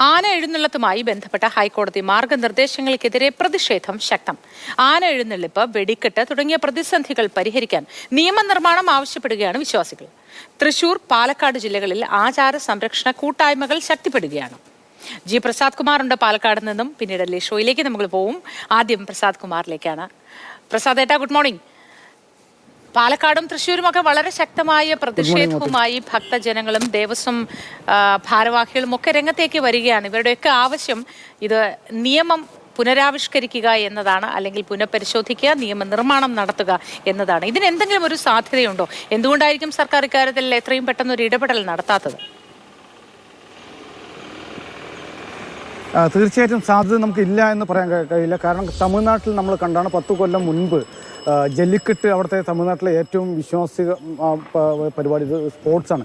ആന എഴുന്നള്ളത്തുമായി ബന്ധപ്പെട്ട ഹൈക്കോടതി മാർഗനിർദ്ദേശങ്ങൾക്കെതിരെ പ്രതിഷേധം ശക്തം. ആന എഴുന്നള്ളിപ്പ് വെടിക്കെട്ട് തുടങ്ങിയ പ്രതിസന്ധികൾ പരിഹരിക്കാൻ നിയമനിർമ്മാണം ആവശ്യപ്പെടുകയാണ് വിശ്വാസികൾ. തൃശൂർ പാലക്കാട് ജില്ലകളിൽ ആചാര സംരക്ഷണ കൂട്ടായ്മകൾ ശക്തിപ്പെടുകയാണ്. ജി പ്രസാദ് കുമാറുണ്ട് പാലക്കാട് നിന്നും. പിന്നീട് ഷോയിലേക്ക് നമ്മൾ പോവും. ആദ്യം പ്രസാദ് കുമാറിലേക്കാണ്. പ്രസാദ് ഏട്ടാ ഗുഡ് മോർണിംഗ്. പാലക്കാടും തൃശ്ശൂരും ഒക്കെ വളരെ ശക്തമായ പ്രതിഷേധവുമായി ഭക്തജനങ്ങളും ദേവസ്വം ഭാരവാഹികളും ഒക്കെ രംഗത്തേക്ക് വരികയാണ്. ഇവരുടെയൊക്കെ ആവശ്യം ഇത് നിയമം പുനരാവിഷ്കരിക്കുക എന്നതാണ് അല്ലെങ്കിൽ പുനഃപരിശോധിക്കുക നിയമനിർമ്മാണം നടത്തുക എന്നതാണ്. ഇതിന് എന്തെങ്കിലും ഒരു സാധ്യതയുണ്ടോ? എന്തുകൊണ്ടായിരിക്കും സർക്കാർ ഇക്കാര്യത്തിൽ എത്രയും പെട്ടെന്ന് ഒരു ഇടപെടൽ നടത്താത്തത്? തീർച്ചയായിട്ടും സാധ്യത നമുക്കില്ല എന്ന് പറയാൻ കഴി- കഴിയില്ല. കാരണം തമിഴ്നാട്ടിൽ നമ്മൾ കണ്ടാണ് പത്ത് കൊല്ലം മുൻപ് ജല്ലിക്കെട്ട് അവിടുത്തെ തമിഴ്നാട്ടിലെ ഏറ്റവും വിശ്വാസിക പരിപാടി സ്പോർട്സാണ്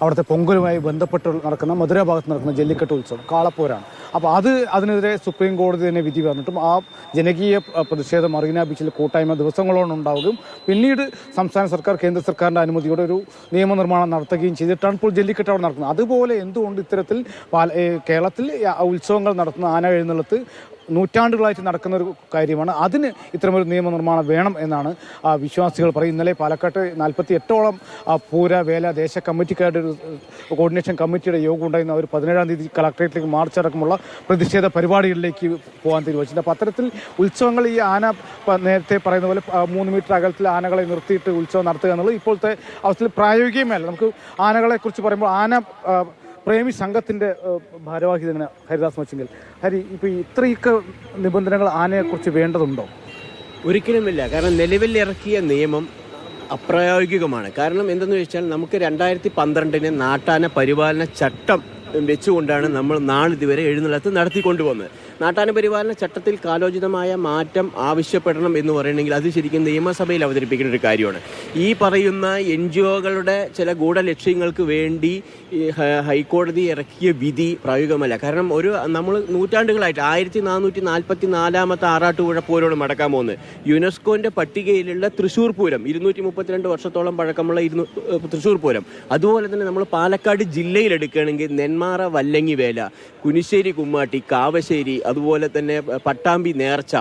അവിടുത്തെ പൊങ്കലുമായി ബന്ധപ്പെട്ട് നടക്കുന്ന മധുര ഭാഗത്ത് നടക്കുന്ന ജല്ലിക്കെട്ട് ഉത്സവം കാളപ്പോരാണ്. അപ്പോൾ അത് അതിനെതിരെ സുപ്രീം കോടതി തന്നെ വിധി പറഞ്ഞിട്ടും ആ ജനകീയ പ്രതിഷേധം മറീന ബീച്ചിൽ കൂട്ടായ്മ ദിവസങ്ങളോളം ഉണ്ടാവുകയും പിന്നീട് സംസ്ഥാന സർക്കാർ കേന്ദ്ര സർക്കാരിന്റെ അനുമതിയോടെ ഒരു നിയമനിർമ്മാണം നടത്തുകയും ചെയ്തിട്ടാണ് ഇപ്പോൾ ജല്ലിക്കെട്ട് അവിടെ നടക്കുന്നത് അതുപോലെ എന്തുകൊണ്ട് ഇത്തരത്തിൽ കേരളത്തിൽ ഉത്സവങ്ങൾ നടത്തുന്ന ആന എഴുന്നള്ളത്ത് നൂറ്റാണ്ടുകളായിട്ട് നടക്കുന്ന ഒരു കാര്യമാണ്. അതിന് ഇത്തരമൊരു നിയമനിർമ്മാണം വേണം എന്നാണ് വിശ്വാസികൾ പറയും ഇന്നലെ പാലക്കാട്ട് നാൽപ്പത്തി എട്ടോളം പൂര വേല ദേശ കമ്മിറ്റിക്കാരുടെ ഒരു കോർഡിനേഷൻ കമ്മിറ്റിയുടെ യോഗം ഉണ്ടായിരുന്ന. അവർ പതിനേഴാം തീയതി കളക്ട്രേറ്റിലേക്ക് മാർച്ച് അടക്കമുള്ള പ്രതിഷേധ പരിപാടികളിലേക്ക് പോകാൻ തീരുമാനിച്ചിട്ടുണ്ട്. അപ്പോൾ അത്തരത്തിൽ ഉത്സവങ്ങൾ ഈ ആന നേരത്തെ പറയുന്ന പോലെ മൂന്ന് മീറ്റർ അകലത്തിൽ ആനകളെ നിർത്തിയിട്ട് ഉത്സവം നടത്തുക എന്നുള്ളത് ഇപ്പോഴത്തെ അവസ്ഥയിൽ പ്രായോഗികമല്ല. നമുക്ക് ആനകളെക്കുറിച്ച് പറയുമ്പോൾ ആന പ്രേമി സംഘത്തിന്റെ ഭാരവാഹി തന്നെ ഹരിദാസ് മച്ചിങ്കൽ ഹരി ഇപ്പോൾ ഇത്രയൊക്കെ നിബന്ധനകൾ ആനയെക്കുറിച്ച് വേണ്ടതുണ്ടോ? ഒരിക്കലുമില്ല. കാരണം നിലവിൽ ഇറക്കിയ നിയമം അപ്രായോഗികമാണ്. കാരണം എന്തെന്ന് വെച്ചാൽ നമുക്ക് രണ്ടായിരത്തി പന്ത്രണ്ടിന് നാട്ടാന പരിപാലന ചട്ടം വെച്ചുകൊണ്ടാണ് നമ്മൾ നാളിതുവരെ എഴുന്നള്ളത്ത് നടത്തിക്കൊണ്ടുപോകുന്നത്. നാട്ടാന പരിപാലന ചട്ടത്തിൽ കാലോചിതമായ മാറ്റം ആവശ്യപ്പെടണം എന്ന് പറയണമെങ്കിൽ അത് ശരിക്കും നിയമസഭയിൽ അവതരിപ്പിക്കേണ്ട ഒരു കാര്യമാണ്. ഈ പറയുന്ന എൻ ജി ഒകളുടെ ചില ഗൂഢലക്ഷ്യങ്ങൾക്ക് വേണ്ടി ഹൈക്കോടതി ഇറക്കിയ വിധി പ്രായോഗികമല്ല. കാരണം ഒരു നമ്മൾ നൂറ്റാണ്ടുകളായിട്ട് ആയിരത്തി നാനൂറ്റി നാൽപ്പത്തി നാലാമത്തെ ആറാട്ടുപുഴ പൂരമാണ് മടക്കാൻ പോകുന്നത്. യുനെസ്കോന്റെ പട്ടികയിലുള്ള തൃശ്ശൂർ പൂരം ഇരുന്നൂറ്റി മുപ്പത്തിരണ്ട് വർഷത്തോളം പഴക്കമുള്ള ഇരുന്നൂ തൃശ്ശൂർ പൂരം. അതുപോലെ തന്നെ നമ്മൾ പാലക്കാട് ജില്ലയിൽ എടുക്കുകയാണെങ്കിൽ നെന്മാറ വല്ലങ്ങി വേല കുനിശ്ശേരി കുമ്മാട്ടി കാവശ്ശേരി അതുപോലെ തന്നെ പട്ടാമ്പി നേർച്ച.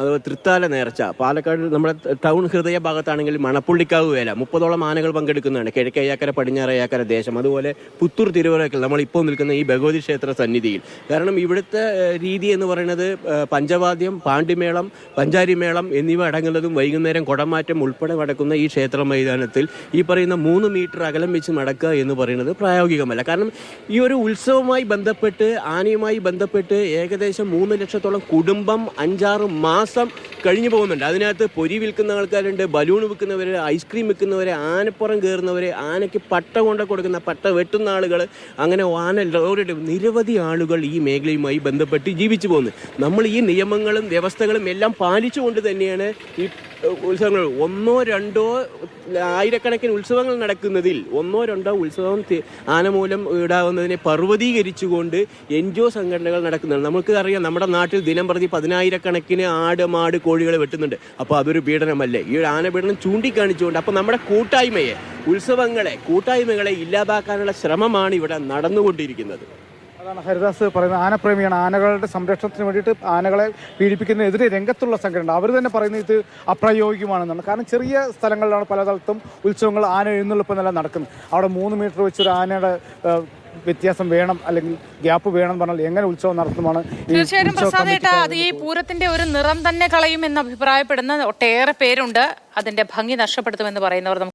അതുപോലെ തൃത്താല നേർച്ച. പാലക്കാട് നമ്മുടെ ടൗൺ ഹൃദയ ഭാഗത്താണെങ്കിൽ മണപ്പുള്ളിക്കാവ് വേല. മുപ്പതോളം ആനകൾ പങ്കെടുക്കുന്നതാണ്. കിഴക്കയ്യാക്കര പടിഞ്ഞാറയ്യാക്കര ദേശം. അതുപോലെ പുത്തൂർ തിരുവരക്കൽ നമ്മൾ ഇപ്പോൾ നിൽക്കുന്ന ഈ ഭഗവതി ക്ഷേത്ര സന്നിധിയിൽ. കാരണം ഇവിടുത്തെ രീതി എന്ന് പറയുന്നത് പഞ്ചവാദ്യം പാണ്ഡിമേളം പഞ്ചാരിമേളം എന്നിവ അടങ്ങുന്നതും വൈകുന്നേരം കുടമാറ്റം ഉൾപ്പെടെ നടക്കുന്ന ഈ ക്ഷേത്ര മൈതാനത്തിൽ ഈ പറയുന്ന മൂന്ന് മീറ്റർ അകലം വെച്ച് നടക്കുക എന്ന് പറയുന്നത് പ്രായോഗികമല്ല. കാരണം ഈ ഒരു ഉത്സവവുമായി ബന്ധപ്പെട്ട് ആനയുമായി ബന്ധപ്പെട്ട് ഏകദേശം മൂന്ന് ലക്ഷത്തോളം കുടുംബം അഞ്ചാറ് മാസം കഴിഞ്ഞു പോകുന്നുണ്ട്. അതിനകത്ത് പൊരി വിൽക്കുന്ന ആൾക്കാരുണ്ട് ബലൂൺ വിൽക്കുന്നവർ ഐസ്ക്രീം വിൽക്കുന്നവർ ആനപ്പുറം കയറുന്നവർ ആനയ്ക്ക് പട്ട കൊണ്ട് കൊടുക്കുന്ന പട്ട വെട്ടുന്ന ആളുകൾ അങ്ങനെ ആന ലോറിയുടെ നിരവധി ആളുകൾ ഈ മേഖലയുമായി ബന്ധപ്പെട്ട് ജീവിച്ചു പോകുന്നു. നമ്മൾ ഈ നിയമങ്ങളും വ്യവസ്ഥകളും എല്ലാം പാലിച്ചുകൊണ്ട് തന്നെയാണ് ഈ ഉത്സവങ്ങൾ ഒന്നോ രണ്ടോ ആയിരക്കണക്കിന് ഉത്സവങ്ങൾ നടക്കുന്നതിൽ ഒന്നോ രണ്ടോ ഉത്സവം ആനമൂലം ആന മൂലം ഈടാകുന്നതിനെ പർവതീകരിച്ചുകൊണ്ട് എൻ ജി ഒ സംഘടനകൾ നടക്കുന്നുണ്ട്. നമുക്ക് അറിയാം നമ്മുടെ നാട്ടിൽ ദിനം പ്രതി പതിനായിരക്കണക്കിന് ആട് മാട് കോഴികളെ വെട്ടുന്നുണ്ട്. അപ്പോൾ അതൊരു പീഡനമല്ലേ? ഈ ഒരു ആന പീഡനം ചൂണ്ടിക്കാണിച്ചുകൊണ്ട് അപ്പോൾ നമ്മുടെ കൂട്ടായ്മയെ ഉത്സവങ്ങളെ കൂട്ടായ്മകളെ ഇല്ലാതാക്കാനുള്ള ശ്രമമാണ് ഇവിടെ നടന്നുകൊണ്ടിരിക്കുന്നത്. അതാണ് ഹരിദാസ് പറയുന്നത്. ആനപ്രേമിയാണ്. ആനകളുടെ സംരക്ഷണത്തിന് വേണ്ടിയിട്ട് ആനകളെ പീഡിപ്പിക്കുന്നതിനെതിരെ രംഗത്തുള്ള സംഘടന അവർ തന്നെ പറയുന്നത് ഇത് അപ്രായോഗികമാണെന്നാണ്. കാരണം ചെറിയ സ്ഥലങ്ങളിലാണ് പലതരത്തും ഉത്സവങ്ങൾ ആന എഴുന്നള്ളിപ്പ് നില നടക്കുന്നത്. അവിടെ മൂന്ന് മീറ്റർ വെച്ചൊരു ആനയുടെ വ്യത്യാസം വേണം അല്ലെങ്കിൽ ഗ്യാപ്പ് വേണം പറഞ്ഞാൽ എങ്ങനെ ഉത്സവം നടത്തുമാണ് തീർച്ചയായിട്ടും പ്രസാദേട്ടാ അത് ഈ പൂരത്തിന്റെ ഒരു നിറം തന്നെ കളയും എന്ന് അഭിപ്രായപ്പെടുന്ന ഒട്ടേറെ പേരുണ്ട്. അതിന്റെ ഭംഗി നഷ്ടപ്പെടുത്തുമെന്ന് പറയുന്നവർ നമുക്ക്